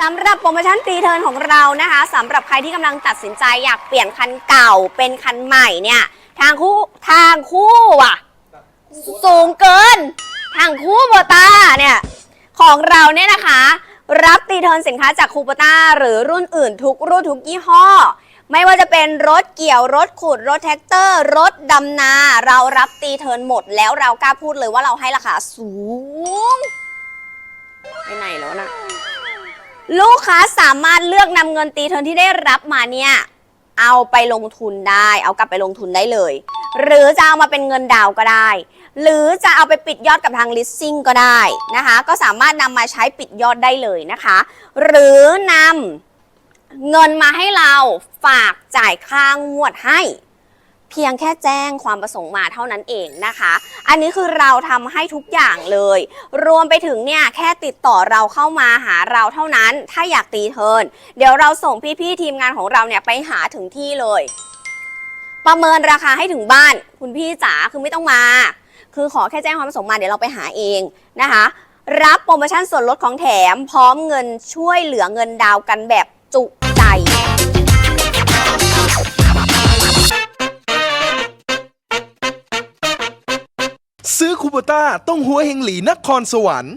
สำหรับโปรโมชั่นตีเทิร์นของเรานะคะสำหรับใครที่กำลังตัดสินใจอยากเปลี่ยนคันเก่าเป็นคันใหม่เนี่ยทางคู่ทางคู่อะ สูงเกิน ทางคู่โบต้าเนี่ยของเราเนี่ยนะคะ รับตีเทิร์นสินค้าจากคูโบต้าหรือรุ่นอื่นทุกรุ่นทุกยี่ห้อ ไม่ว่าจะเป็นรถเกี่ยวรถขุดรถแท็กเตอร์ รถดำนา เรารับตีเทิร์นหมดแล้วเรากล้าพูดเลยว่าเราให้ราคาสูงไปไหนแล้วนะ ลูกค้าสามารถเลือกนำเงินตีเทิร์นที่ได้รับมาเนี่ย เอาไปลงทุนได้ เอากลับไปลงทุนได้เลย หรือจะเอามาเป็นเงินดาวก็ได้ หรือจะเอาไปปิดยอดกับทาง leasing ก็ได้นะคะ ก็สามารถนำมาใช้ปิดยอดได้เลยนะคะ หรือนำเงินมาให้เราฝากจ่ายค่างวดให้ เพียงแค่แจ้งความประสงค์มาเท่านั้นเองนะคะ อันนี้คือเราทำให้ทุกอย่างเลย รวมไปถึงเนี่ยแค่ติดต่อเราเข้ามาหาเราเท่านั้น ถ้าอยากตีเทินเดี๋ยวเราส่งพี่ๆทีมงานของเราเนี่ยไปหาถึงที่เลย ประเมินราคาให้ถึงบ้าน คุณพี่จ๋าคือไม่ต้องมา คือขอแค่แจ้งความประสงค์มาเดี๋ยวเราไปหาเองนะคะรับโปรโมชั่นส่วนลดของแถมพร้อมเงินช่วยเหลือเงินดาวน์กันแบบจุ ซื้อคูโบต้าต้องหัวเฮงหลีนครสวรรค์